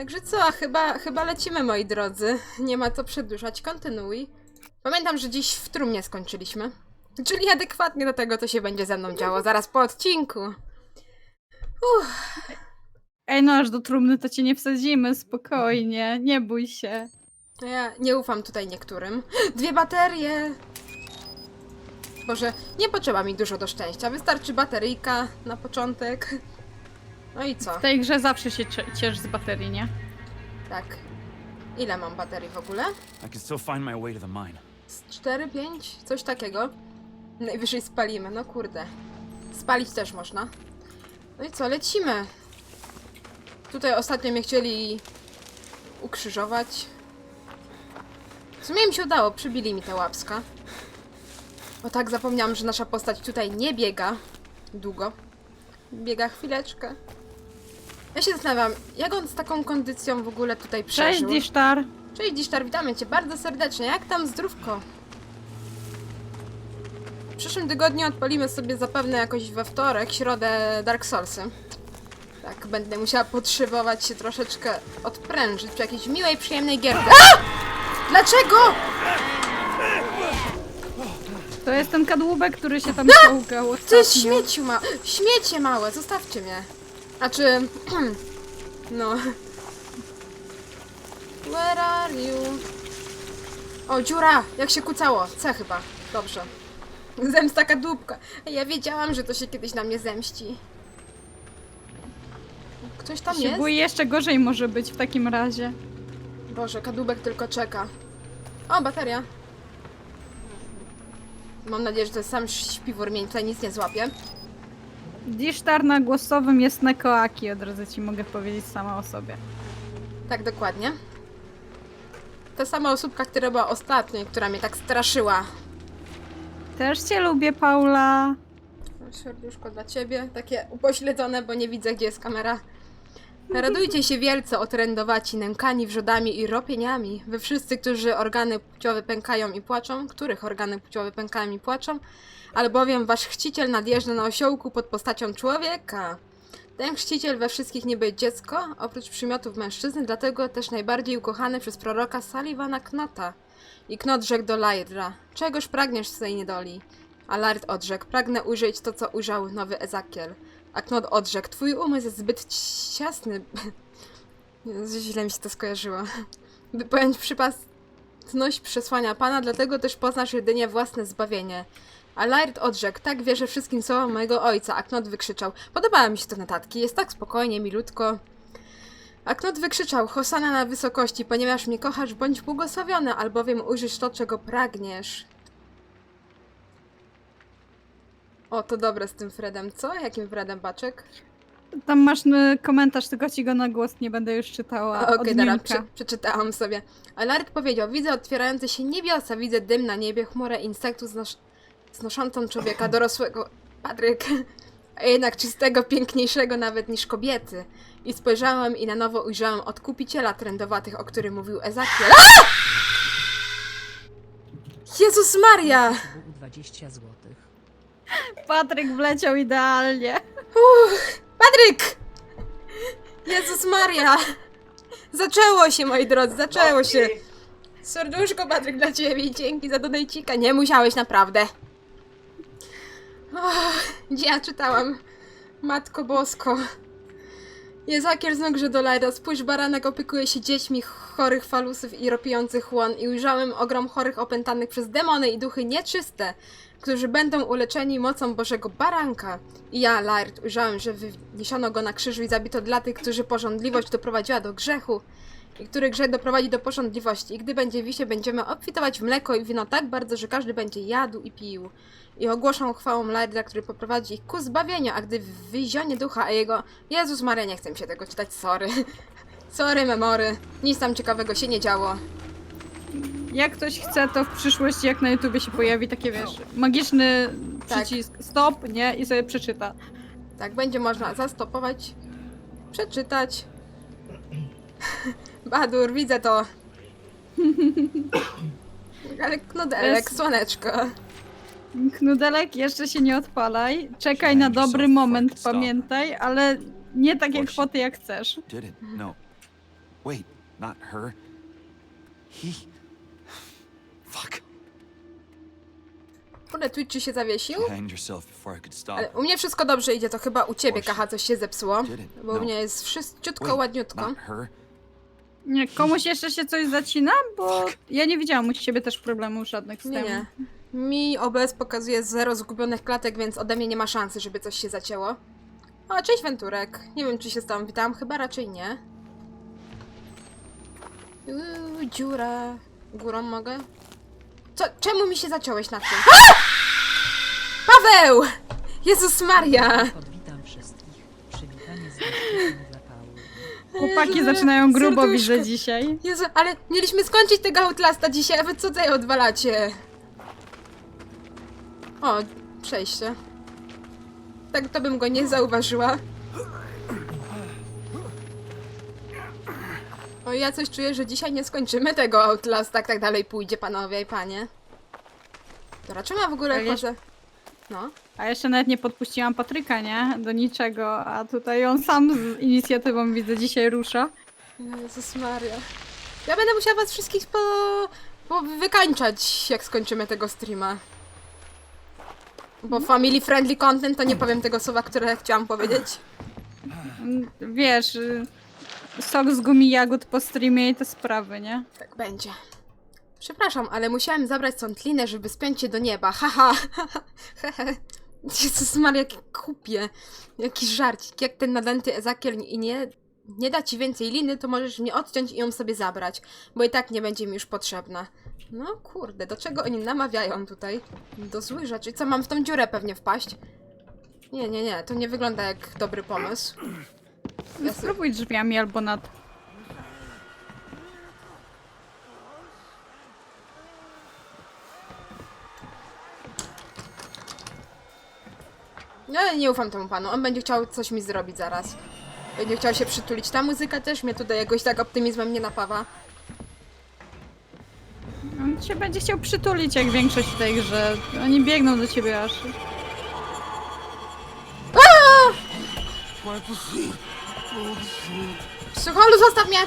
Także co, chyba, chyba lecimy, moi drodzy. Nie ma co przedłużać, kontynuuj. Pamiętam, że dziś w trumnie skończyliśmy. Czyli adekwatnie do tego, co się będzie ze mną działo zaraz po odcinku. Ej, no aż do trumny to cię nie wsadzimy, spokojnie, nie bój się. No Ja nie ufam tutaj niektórym. Dwie baterie! Boże, nie potrzeba mi dużo do szczęścia. Wystarczy bateryjka na początek. No i co? W tej grze zawsze się cie- ciesz z baterii, nie? Tak. Ile mam baterii w ogóle? I can still find my way to the mine. Z 4, 5? Coś takiego. Najwyżej spalimy, no kurde. Spalić też można. No i co, lecimy. Tutaj ostatnio mnie chcieli ukrzyżować. W sumie im się udało, przybili mi te łapska. O tak, zapomniałam, że nasza postać tutaj nie biega długo. Biega chwileczkę. Ja się zastanawiam, jak on z taką kondycją w ogóle tutaj Cześć, przeżył. Dishtar. Cześć Disztar, witamy Cię bardzo serdecznie. Jak tam zdrówko? W przyszłym tygodniu odpalimy sobie zapewne jakoś we wtorek, środę Dark Soulsy. Tak, będę musiała potrzebować się troszeczkę odprężyć przy jakiejś miłej, przyjemnej gierce. A! Dlaczego? To jest ten kadłubek, który się tam czołgał To jest ostatnio. śmieciu ma... Śmiecie małe, zostawcie mnie. A czy... no... Where are you? O, dziura! Jak się kucało. C chyba. Dobrze. Zemsta kadłubka. Ja wiedziałam, że to się kiedyś na mnie zemści. Ktoś tam się jest? bój, jeszcze gorzej może być w takim razie. Boże, kadłubek tylko czeka. O, bateria. Mam nadzieję, że to jest sam śpiwór mnie tutaj nic nie złapie. Dishtar na głosowym jest Nekoaki, od razu ci mogę powiedzieć sama o sobie. Tak, dokładnie. Ta sama osóbka, która była ostatnio i która mnie tak straszyła. Też cię lubię, Paula. Serduszko dla ciebie, takie upośledzone, bo nie widzę, gdzie jest kamera. Radujcie się wielce, otrędowaci, nękani wrzodami i ropieniami. Wy wszyscy, którzy organy płciowe pękają i płaczą, których organy płciowe pękają i płaczą, albowiem wasz chrzciciel nadjeżdża na osiołku pod postacią człowieka. Ten chrzciciel we wszystkich niby dziecko, oprócz przymiotów mężczyzny, dlatego też najbardziej ukochany przez proroka Sullivana Knota. I Knot rzekł do Lajdra, czegoż pragniesz z tej niedoli? A Lard odrzekł, pragnę ujrzeć to, co ujrzał nowy Ezakiel. A Knot odrzekł, twój umysł jest zbyt ciasny. Źle mi się to skojarzyło. By pojąć przypatność przesłania Pana, dlatego też poznasz jedynie własne zbawienie. A Laird odrzekł, tak wierzę wszystkim słowom mojego ojca, a Knot wykrzyczał. Podobała mi się to notatki, jest tak spokojnie, milutko. A Knot wykrzyczał, Hosana na wysokości, ponieważ mnie kochasz, bądź błogosławiony, albowiem ujrzysz to, czego pragniesz. O, to dobre z tym Fredem, co? Jakim Fredem Baczek? Tam masz y, komentarz, tylko ci go na głos nie będę już czytała. Okej, od dobra, prze, przeczytałam sobie. A Lard powiedział, widzę otwierające się niebiosa, widzę dym na niebie, chmurę insektów znos znoszącą człowieka dorosłego. Patryk, a jednak czystego, piękniejszego nawet niż kobiety. I spojrzałem i na nowo ujrzałem odkupiciela trendowatych, o którym mówił Ezakiel. A! Jezus Maria! Był 20 zł. Patryk wleciał idealnie. Patryk! Jezus Maria! Zaczęło się, moi drodzy, zaczęło się. Serduszko, Patryk, dla ciebie i dzięki za donajcika. Nie musiałeś, naprawdę. Gdzie ja czytałam? Matko Bosko. Jezakiel znów grze do Lajda. Spójrz, baranek opiekuje się dziećmi chorych falusów i ropiących łon i ujrzałem ogrom chorych opętanych przez demony i duchy nieczyste, którzy będą uleczeni mocą Bożego Baranka. I ja, Laird, ujrzałem, że wyniesiono go na krzyżu i zabito dla tych, którzy porządliwość doprowadziła do grzechu i który grzech doprowadzi do porządliwości. I gdy będzie wisie, będziemy obfitować w mleko i wino tak bardzo, że każdy będzie jadł i pił. I ogłoszą chwałą Lairda, który poprowadzi ich ku zbawieniu, a gdy wyzionie ducha, a jego... Jezus Maria, nie chcę mi się tego czytać, sorry. Sorry, memory. Nic tam ciekawego się nie działo. Jak ktoś chce, to w przyszłości jak na YouTubie się pojawi takie, wiesz, magiczny Tak. przycisk stop, nie? I sobie przeczyta. Tak, będzie można zastopować, przeczytać. Badur, widzę to. Ale knudelek, Jest- słoneczko. Knudelek, jeszcze się nie odpalaj. Czekaj na dobry moment, pamiętaj, ale nie takie kwoty jak chcesz. Did it? No. Wait, not her. He. Fuck. Kurde, Twitch ci się zawiesił? You hanged yourself before I could stop. Ale u mnie wszystko dobrze idzie, to chyba u ciebie. Kacha, coś się zepsuło. Bo u No. mnie jest wszystko Wait, ładniutko. Not her. Nie, komuś jeszcze się coś zacina? Bo ja nie widziałam u ciebie też problemów żadnych z Nie, tym. nie. Mi OBS pokazuje zero zgubionych klatek, więc ode mnie nie ma szansy, żeby coś się zacięło. O, cześć Venturek. Nie wiem, czy się z tobą witam, chyba raczej nie. Uuu, dziura. Górą mogę? Co? Czemu mi się zaciąłeś na tym? A! Paweł! Jezus Maria! Podwitam wszystkich. Przywitanie z. Chłopaki Jezu, zaczynają grubo, serduszko. widzę dzisiaj. Jezu, ale mieliśmy skończyć tego Outlasta dzisiaj, a wy co tutaj odwalacie? O, przejście. Tak to bym go nie zauważyła. O, ja coś czuję, że dzisiaj nie skończymy tego Outlasta, jak tak dalej pójdzie, panowie i panie. Dobra, czemu ja w ogóle Ale chodzę? No. A jeszcze nawet nie podpuściłam Patryka, nie? Do niczego, a tutaj on sam z inicjatywą widzę dzisiaj rusza. Jezus Maria. Ja będę musiała was wszystkich po... po wykańczać, jak skończymy tego streama. Bo family friendly content to nie powiem tego słowa, które chciałam powiedzieć. Wiesz, sok z gumi jagód po streamie i te sprawy, nie? Tak będzie. Przepraszam, ale musiałem zabrać stąd linę, żeby spiąć się do nieba. Haha. Jezus Maria, jakie kupie. Jaki żarcik. Jak ten nadęty Ezakiel i nie, nie da ci więcej liny, to możesz mnie odciąć i ją sobie zabrać. Bo i tak nie będzie mi już potrzebna. No kurde, do czego oni namawiają tutaj? Do złych rzeczy. Co, mam w tą dziurę pewnie wpaść? Nie, nie, nie. To nie wygląda jak dobry pomysł. Ja sobie... Spróbuj drzwiami albo nad... Ja nie ufam temu panu. On będzie chciał coś mi zrobić zaraz. Będzie chciał się przytulić. Ta muzyka też mnie tutaj jakoś tak optymizmem nie napawa. On cię będzie chciał przytulić jak większość w tej grze. Oni biegną do ciebie aż. Psycholu, zostaw mnie!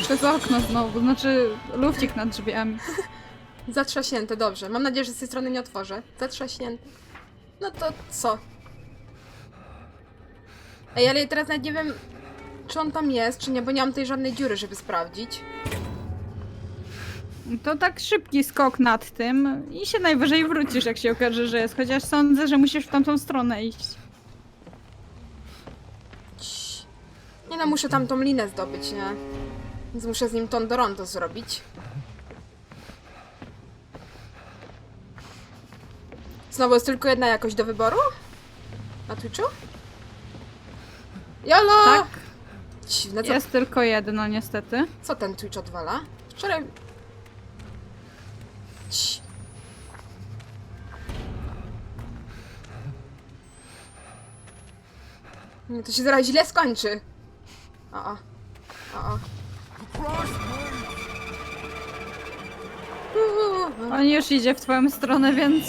Przez okno znowu, znaczy lufcik nad drzwiami. Zatrzaśnięty, dobrze. Mam nadzieję, że z tej strony nie otworzę. Zatrzaśnięty. No to co? Ej, ale ja teraz nawet nie wiem, czy on tam jest, czy nie, bo nie mam tej żadnej dziury, żeby sprawdzić. To tak szybki skok nad tym i się najwyżej wrócisz, jak się okaże, że jest. Chociaż sądzę, że musisz w tamtą stronę iść. Nie no, muszę tam tą linę zdobyć, nie? Więc muszę z nim ton do rondo zrobić. Znowu jest tylko jedna jakość do wyboru? Na Twitchu? Jolo! Tak, Dziwne, co, jest tylko jedno niestety. co ten Twitch odwala? Wczoraj... Cii. Nie, to się zaraz źle skończy. O, o. O, o. Uuu. On już idzie w twoją stronę, więc...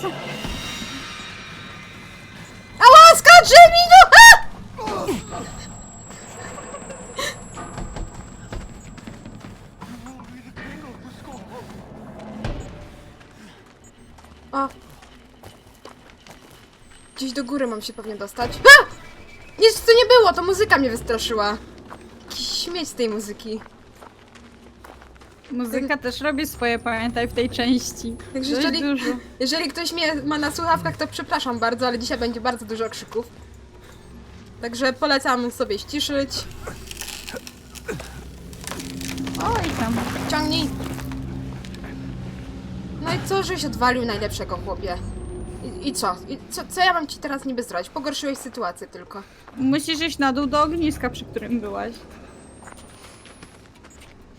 Mi no! A! O. Gdzieś do góry mam się pewnie dostać. A! Nic tu nie było, to muzyka mnie wystraszyła. Jakiś śmieć z tej muzyki. Muzyka też robi swoje, pamiętaj, w tej części. Także Dość jeżeli- dużo. Jeżeli ktoś mnie ma na słuchawkach, to przepraszam bardzo, ale dzisiaj będzie bardzo dużo krzyków. Także polecam sobie ściszyć. Oj tam. Ciągnij! No i co, żeś odwalił najlepszego chłopie? I, i co? I co? Co ja mam ci teraz niby zrobić? Pogorszyłeś sytuację tylko. Musisz iść na dół do ogniska, przy którym byłaś.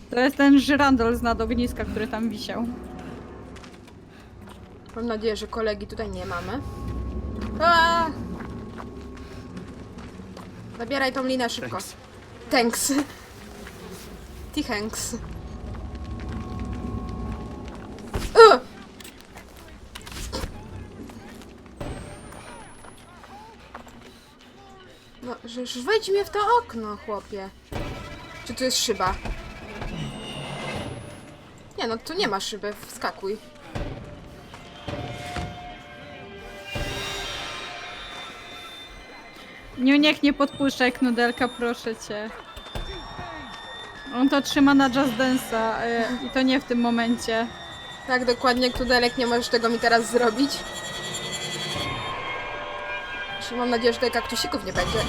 To jest ten żyrandol z nad ogniska, który tam wisiał. Mam nadzieję, że kolegi tutaj nie mamy. A! Zabieraj tą linę szybko. Thanks. Thanks. No, że że wejdź mnie w to okno, chłopie. Czy tu jest szyba? Nie no, tu nie ma szyby, wskakuj. Nie, niech nie podpuszczaj knudelka, proszę cię. On to trzyma na Just Dance'a e, i to nie w tym momencie. Tak, dokładnie, Kudelek, nie możesz tego mi teraz zrobić. Czy mam nadzieję, że tutaj kaktusików nie będzie.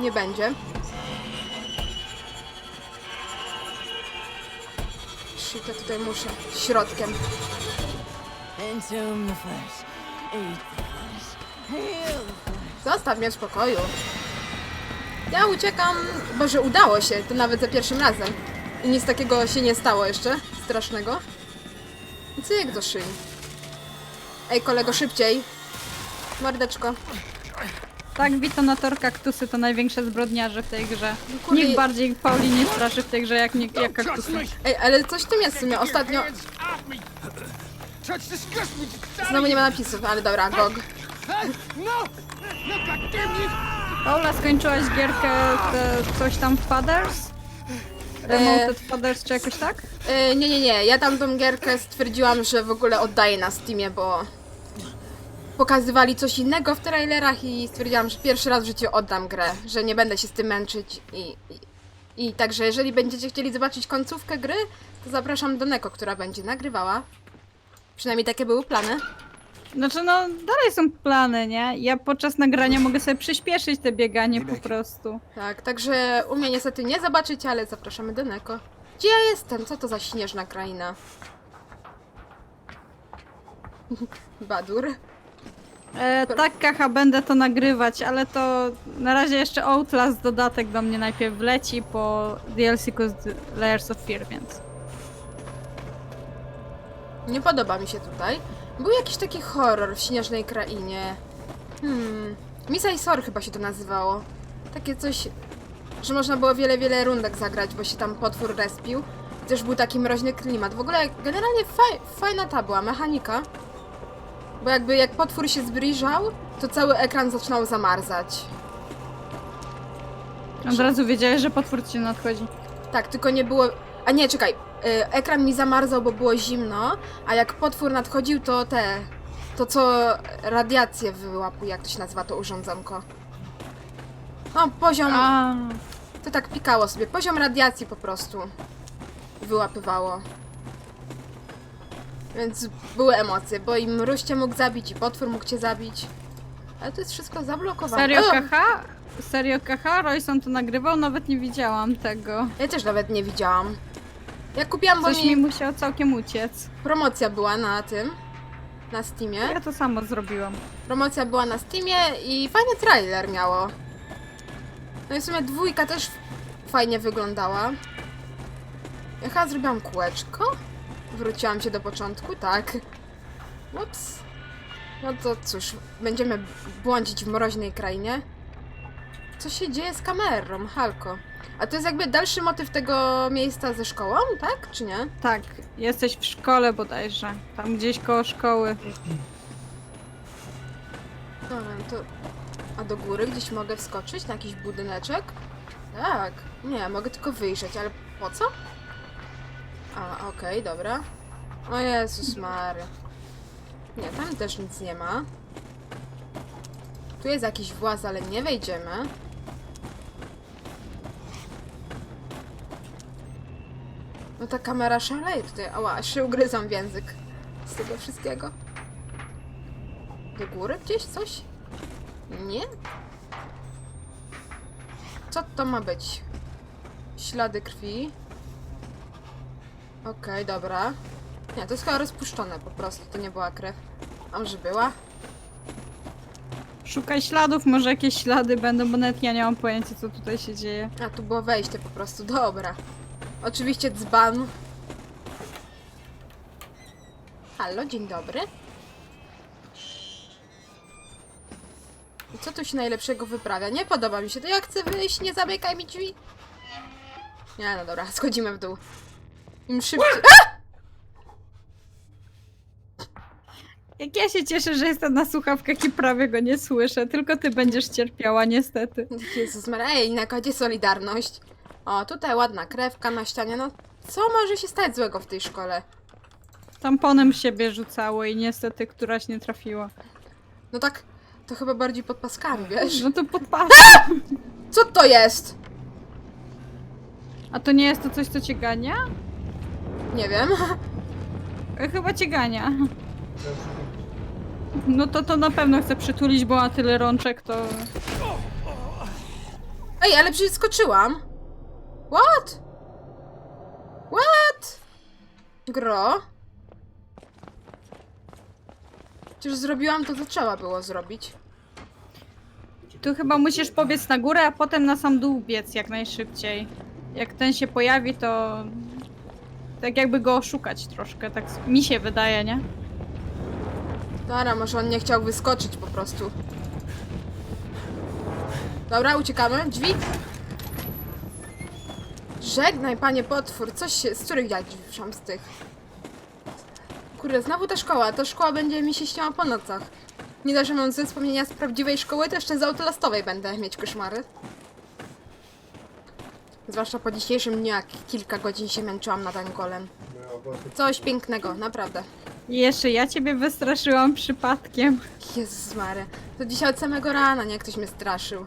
Nie będzie. Tutaj muszę. Środkiem. Zostaw mnie w spokoju. Ja uciekam, bo że udało się, to nawet za pierwszym razem. I nic takiego się nie stało jeszcze, strasznego. Cyk do szyi. Ej, kolego, szybciej. Mordeczko. Tak, Witonator kaktusy to największe zbrodniarze w tej grze. kurde, Nikt je- bardziej Pauli nie straszy w tej grze jak, nie, jak kaktusy. Ej, ale coś w tym jest w sumie. Ostatnio... Znowu nie ma napisów, ale dobra, GOG. No! No! Paula, skończyłaś gierkę te, coś tam Fathers? Remoted Fathers czy jakoś tak? E, nie, nie, nie. Ja tam tą gierkę stwierdziłam, że w ogóle oddaję na Steamie, bo pokazywali coś innego w trailerach i stwierdziłam, że pierwszy raz w życiu oddam grę, że nie będę się z tym męczyć i, i, i także jeżeli będziecie chcieli zobaczyć końcówkę gry, to zapraszam do Neko, która będzie nagrywała. Przynajmniej takie były plany. Znaczy no, dalej są plany, nie? Ja podczas nagrania mogę sobie przyspieszyć te bieganie po prostu. Tak, także u mnie niestety nie zobaczycie, ale zapraszamy do Neko. Gdzie ja jestem? Co to za śnieżna kraina? Badur. E, tak, Kacha, będę to nagrywać, ale to na razie jeszcze Outlast dodatek do mnie najpierw wleci po DLC Layers of Fear, więc... Nie podoba mi się tutaj. Był jakiś taki horror w śnieżnej krainie. Hmm. Misa i Sor chyba się to nazywało. Takie coś, że można było wiele, wiele rundek zagrać, bo się tam potwór respił. Też był taki mroźny klimat. W ogóle generalnie faj, fajna ta była mechanika. Bo jakby jak potwór się zbliżał, to cały ekran zaczynał zamarzać. Od razu wiedziałeś, że potwór ci nadchodzi. Tak, tylko nie było. A nie, czekaj. y, Ekran mi zamarzał, bo było zimno, a jak potwór nadchodził, to te. To co radiację wyłapuje, jak to się nazywa to urządzonko. No, poziom. A, To tak pikało sobie. Poziom radiacji po prostu wyłapywało. Więc były emocje, bo i mruście mógł zabić, i potwór mógł cię zabić. Ale to jest wszystko zablokowane. serio O! KH? Serio KH? Royson to nagrywał? Nawet nie widziałam tego. Ja też nawet nie widziałam. Ja kupiłam, bo Coś mi mi musiało całkiem uciec. promocja była na tym. Na Steamie. Ja to samo zrobiłam. Promocja była na Steamie i fajny trailer miało. No i w sumie dwójka też fajnie wyglądała. Ja chyba zrobiłam kółeczko. Wróciłam się do początku, tak. Ups. No to cóż, będziemy błądzić w mroźnej krainie. Co się dzieje z kamerą, Halko? A to jest jakby dalszy motyw tego miejsca ze szkołą, tak? Czy nie? Tak, jesteś w szkole bodajże. Tam gdzieś koło szkoły. Dobra, no to... A do góry gdzieś mogę wskoczyć na jakiś budyneczek? Tak. Nie, mogę tylko wyjrzeć, ale po co? A, okej, dobra. O Jezus Maria. Nie, tam też nic nie ma. Tu jest jakiś właz, ale nie wejdziemy. No ta kamera szaleje tutaj. Ała, aż się ugryzam w język z tego wszystkiego. Do góry gdzieś coś? Nie? Co to ma być? Ślady krwi. Okej, dobra. Nie, to jest chyba rozpuszczone po prostu, to nie była krew. A może była? Szukaj śladów, może jakieś ślady będą, bo nawet ja nie mam pojęcia, co tutaj się dzieje. A, tu było wejście po prostu, dobra. Oczywiście dzban. Halo, dzień dobry. I co tu się najlepszego wyprawia? Nie podoba mi się to. Ja chcę wyjść, nie zamykaj mi drzwi. Nie, no dobra, schodzimy w dół. Im szybciej... Jak ja się cieszę, że jestem na słuchawkach i prawie go nie słyszę, tylko ty będziesz cierpiała niestety. Jezus Maria, ej, na kodzie Solidarność. O, tutaj ładna krewka na ścianie, no co może się stać złego w tej szkole? Tamponem siebie rzucało i niestety któraś nie trafiła. No tak, to chyba bardziej pod paskami, wiesz? No to podpas. Co to jest? A to nie jest to coś, co cię gania? Nie wiem. E, Chyba cię gania. No to to na pewno chcę przytulić, bo ma tyle rączek, to... Ej, ale przecież skoczyłam. What? What? Gro? Przecież zrobiłam to, co trzeba było zrobić. Tu chyba musisz pobiec na górę, a potem na sam dół biec jak najszybciej. Jak ten się pojawi, to... Tak jakby go oszukać troszkę, tak mi się wydaje, nie? Dobra, może on nie chciał wyskoczyć po prostu. Dobra, uciekamy. Drzwi. Żegnaj, panie potwór. Coś się... Z których ja drzwi z tych? Kurde, znowu ta szkoła. Ta szkoła będzie mi się śniła po nocach. Nie dość, że mam złe wspomnienia z prawdziwej szkoły, to jeszcze z autolastowej będę mieć koszmary. Zwłaszcza po dzisiejszym dniu, jak kilka godzin się męczyłam na ten golem. Coś pięknego, naprawdę. Jeszcze ja ciebie wystraszyłam przypadkiem. Jezus Mary. To dzisiaj od samego rana, nie? Ktoś mnie straszył.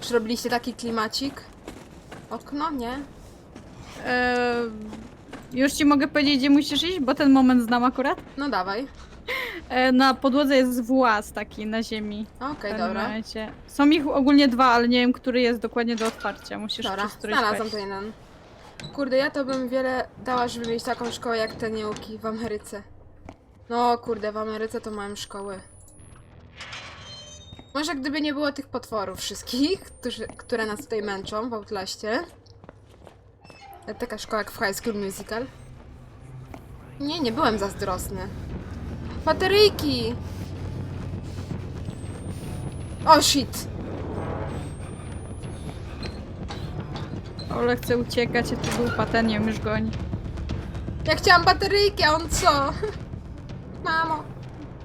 Czy robiliście taki klimacik? Okno? Nie? Eee, już ci mogę powiedzieć, gdzie musisz iść, bo ten moment znam akurat. No dawaj. E, na podłodze jest włas taki na ziemi. Okej, w pewnym dobra. momencie. Są ich ogólnie dwa, ale nie wiem, który jest dokładnie do otwarcia. Musisz Dobra, przez któryś znalazłam wejść. to jeden. Kurde, ja to bym wiele dała, żeby mieć taką szkołę jak te nieuki w Ameryce. No kurde, w Ameryce to mam szkoły. Może gdyby nie było tych potworów wszystkich, którzy, które nas tutaj męczą w Outlaście. Taka szkoła jak w High School Musical. Nie, nie byłem zazdrosny. Bateryjki! O shit! Ole chce uciekać, a tu dupa, ten ją już goni. Ja chciałam bateryjki, a on co? Mamo.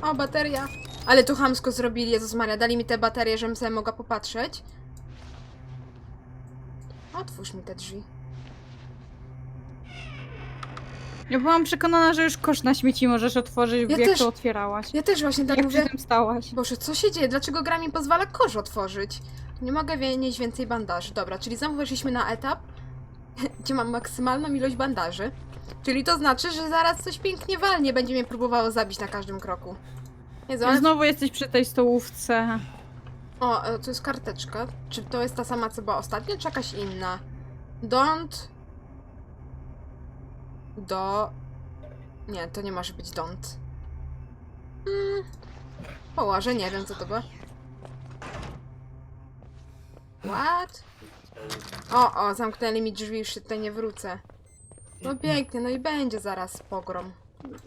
O, bateria. Ale tu chamsko zrobili, Jezus Maria. Dali mi te baterie, żebym sobie mogła popatrzeć. Otwórz mi te drzwi. Ja byłam przekonana, że już kosz na śmieci możesz otworzyć, Ja jak też- to otwierałaś. Ja też właśnie tak jak mówię. przy tym stałaś. Boże, co się dzieje? Dlaczego gra mi pozwala kosz otworzyć? Nie mogę mieć więcej bandaży. Dobra, czyli znowu weszliśmy na etap, gdzie mam maksymalną ilość bandaży. Czyli to znaczy, że zaraz coś pięknie walnie będzie mnie próbowało zabić na każdym kroku. Jezu, ale znowu jesteś przy tej stołówce. O, e, to jest karteczka. Czy to jest ta sama, co była ostatnio, czy jakaś inna? Don't... Do... Nie, to nie może być don't. Hmm. Położę, nie wiem, co to było. What? O, o, zamknęli mi drzwi, już tutaj nie wrócę. No pięknie, no i będzie zaraz pogrom.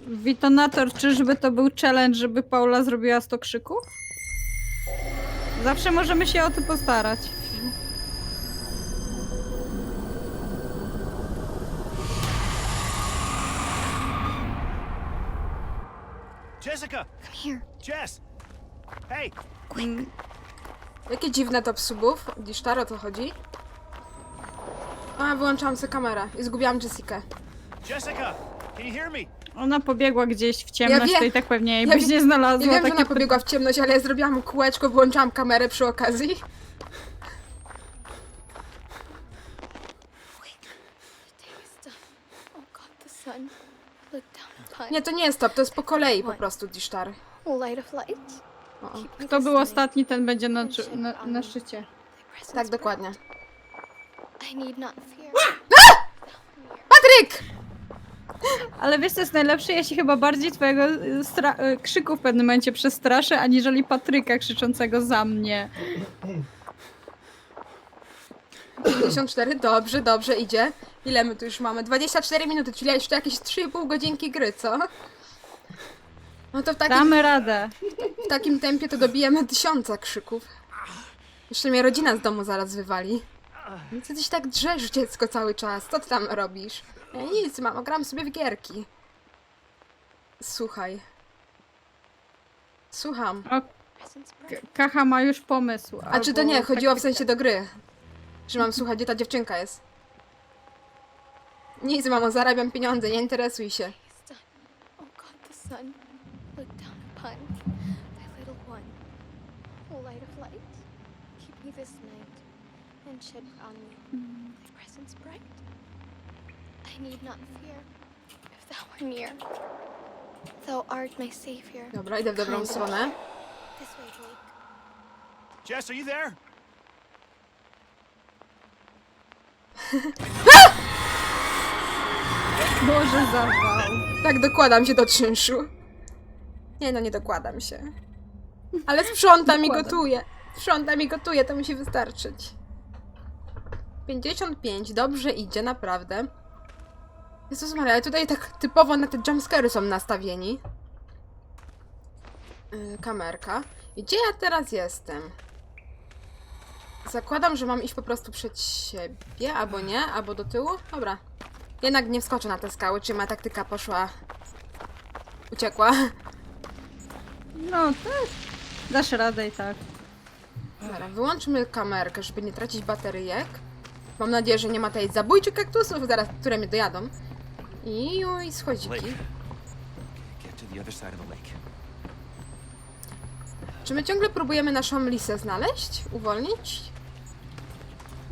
Witonator, czyżby to był challenge, żeby Paula zrobiła 100 krzyków? Zawsze możemy się o to postarać. Jessica! Come here. Jess! Hey! Mm, Jakie dziwne top subów. O to chodzi? A, wyłączałam sobie kamerę i zgubiłam Jessikę. Jessica! Can you hear me? Ona pobiegła gdzieś w ciemność, wiem. to i tak pewnie jej Ja byś wiem- nie znalazła. Ja wiem, że takie ona pobiegła w ciemność, ale ja zrobiłam kółeczko, włączałam kamerę przy okazji. Oh god, the sun. Nie, to nie jest top, to jest po kolei po prostu Disztar. light of light. O, o. Kto był ostatni, ten będzie na, na, na szczycie. Tak, dokładnie. Not fear. Patryk! Ale wiesz co jest najlepsze? Ja się chyba bardziej twojego y, stra- y, krzyku w pewnym momencie przestraszę, aniżeli Patryka krzyczącego za mnie. 54, dobrze, dobrze, idzie. Ile my tu już mamy? 24 minuty, czyli jeszcze jakieś 3,5 godzinki gry, co? No to w takim, Damy radę. w takim tempie to dobijemy tysiąca krzyków. Jeszcze mnie rodzina z domu zaraz wywali. No co ty się tak drzesz, dziecko, cały czas? Co ty tam robisz? Ja nic, mamo, gram sobie w gierki. Słuchaj. Słucham. K-. Kacha ma już pomysł. A czy to nie? Chodziło w taktykę. sensie do gry. Że mam słuchać, gdzie ta dziewczynka jest. Nic, mamo, zarabiam pieniądze, nie interesuj się. Dobra, idę w dobrą stronę. Jess, are you there? Boże, zawał. Tak, dokładam się do czynszu. Nie no, nie dokładam się. Ale sprzątam i Dokładam. gotuję. Sprzątam i gotuję, to musi wystarczyć. 55, dobrze idzie, naprawdę. Jezus Maria, ale tutaj tak typowo na te jumpscary są nastawieni. Yy, kamerka. I Gdzie ja teraz jestem? Zakładam, że mam iść po prostu przed siebie, albo nie, albo do tyłu. Dobra. Jednak nie wskoczę na te skały, czy ma taktyka poszła... Uciekła. No, tak. Dasz radę i tak. Dobra, wyłączmy kamerkę, żeby nie tracić bateryjek. Mam nadzieję, że nie ma tej zabójczych kaktusów, zaraz, które mnie dojadą. I, i schodziki. Czy my ciągle próbujemy naszą lisę znaleźć? Uwolnić?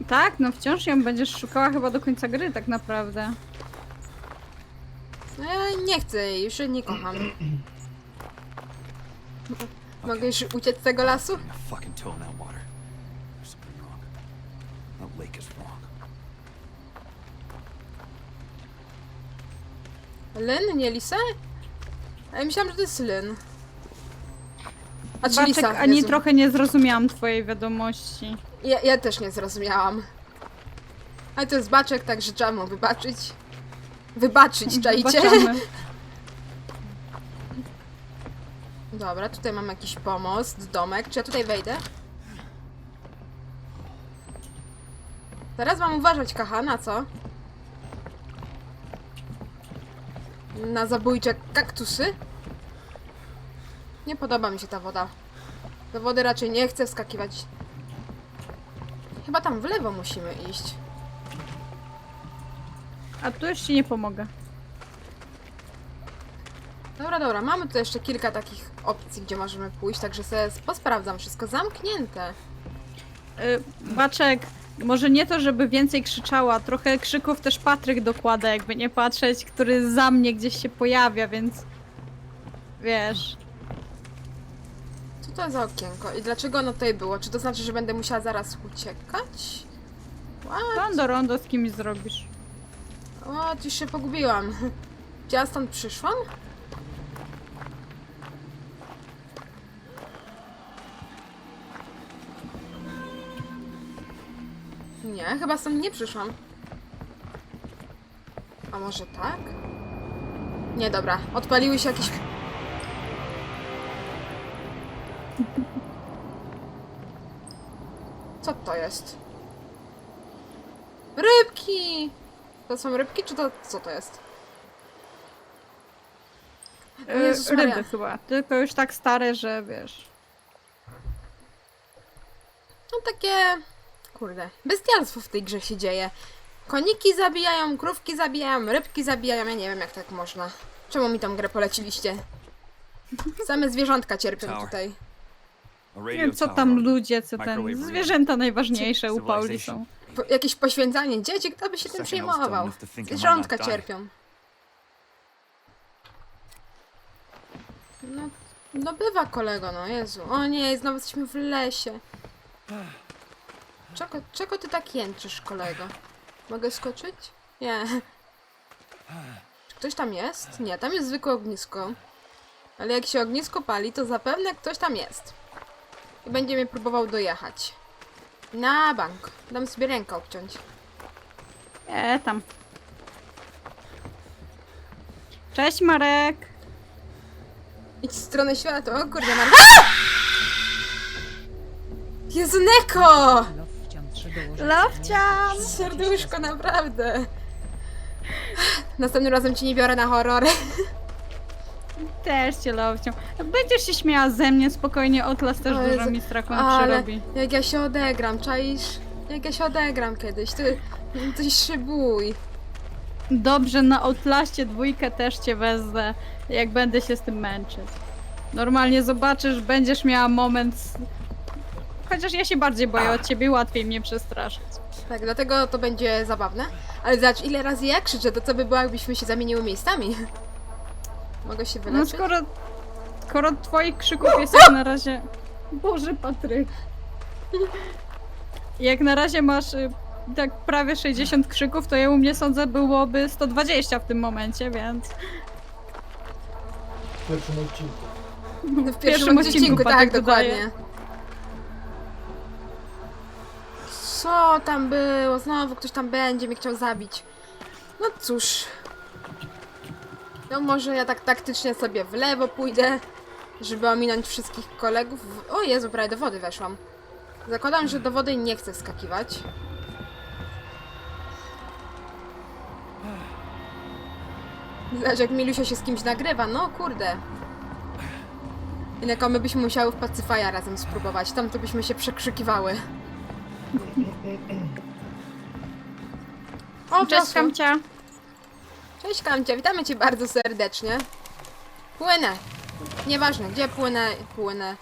Tak, no wciąż ją będziesz szukała chyba do końca gry tak naprawdę. No ja nie chcę jej, już jej nie kocham. Mogę już uciec z tego lasu? I'm a fucking toe in that water. There's something wrong. That lake is wrong. Lyn, nie Lisa? A ja myślałam, że to jest Lyn. A czy Baczek, Lisa? ani Jezu. trochę nie zrozumiałam twojej wiadomości. Ja, ja też nie zrozumiałam. Ale to jest baczek, także trzeba mu wybaczyć. Wybaczyć, czajcie? Wybaczamy. Dobra, tutaj mam jakiś pomost, domek. Czy ja tutaj wejdę? Teraz mam uważać, kacha, na co? Na zabójcze kaktusy? Nie podoba mi się ta woda. Do wody raczej nie chcę wskakiwać. Chyba tam w lewo musimy iść. A tu już ci nie pomogę. Dobra, dobra, mamy tu jeszcze kilka takich opcji, gdzie możemy pójść, także sobie posprawdzam wszystko. Zamknięte. Y, Baczek, może nie to, żeby więcej krzyczała, trochę krzyków też Patryk dokłada, jakby nie patrzeć, który za mnie gdzieś się pojawia, więc wiesz. Co to za okienko i dlaczego ono tutaj było? Czy to znaczy, że będę musiała zaraz uciekać? What? Rondo, rondo z kimś zrobisz. O, już się pogubiłam. Gdzie ja stąd przyszłam? Nie, chyba stąd nie przyszłam. A może tak? Nie, dobra. Odpaliły się jakieś... Co to jest? Rybki! To są rybki, czy to co to jest? O Y, Jezus Maria. ryby chyba, tylko już tak stare, że wiesz. No takie... Kurde, bestialstwo w tej grze się dzieje. Koniki zabijają, krówki zabijają, rybki zabijają, ja nie wiem jak tak można. Czemu mi tą grę poleciliście? Same zwierzątka cierpią tutaj. Nie wiem, co tam ludzie, co ten. Zwierzęta najważniejsze u Pauli są. Po, jakieś poświęcanie dzieci, kto by się tym przejmował? Zwierzątka cierpią. No, no bywa kolego, no Jezu. O nie, znowu jesteśmy w lesie. Czego, czego ty tak jęczysz, kolego? Mogę skoczyć? Nie. Czy ktoś tam jest? Nie, tam jest zwykłe ognisko. Ale jak się ognisko pali, to zapewne ktoś tam jest. I będzie mnie próbował dojechać. Na bank. Dam sobie rękę obciąć. E, tam. Cześć Marek! Idź w stronę świata. O kurde, mam... Jezu, Neko! Lowcian 3 dołożył Lowcian! Serduszko, naprawdę. Następnym razem ci nie biorę na horrory. Też cię lowcią. Będziesz się śmiała ze mnie, spokojnie Outlast też O dużo Jezu, mi Ale przyrobi. jak ja się odegram, czaisz? Jak ja się odegram kiedyś, ty coś szybuj. Dobrze, na Outlaście dwójkę też cię wezmę, jak będę się z tym męczyć. Normalnie zobaczysz, będziesz miała moment... z- Chociaż ja się bardziej boję od ciebie, łatwiej mnie przestraszyć. Tak, dlatego to będzie zabawne. Ale zobacz, ile razy ja krzyczę, to co by było, jakbyśmy się zamieniły miejscami? Mogę się No wyleczyć? skoro... Skoro twoich krzyków jest jak na razie... Boże, Patryk. Jak na razie masz y, tak prawie 60 krzyków, to ja u mnie sądzę byłoby 120 w tym momencie, więc... W pierwszym odcinku. W pierwszym, odcinku, odcinku tak, Patryk dodaje. dokładnie. Co tam było? Znowu ktoś tam będzie mnie chciał zabić. No cóż. No może ja tak taktycznie sobie w lewo pójdę, żeby ominąć wszystkich kolegów. O Jezu, prawie do wody weszłam. Zakładam, że do wody nie chcę skakiwać. Zobacz, jak Milusia się z kimś nagrywa, no kurde. Jednak my byśmy musiały w Pacyfaja razem spróbować. Tam to byśmy się przekrzykiwały. O, Cześć, wiosło. Kamcia. Cześć Kamcia, witamy cię bardzo serdecznie. Płynę. Nieważne, gdzie płynę, płynę.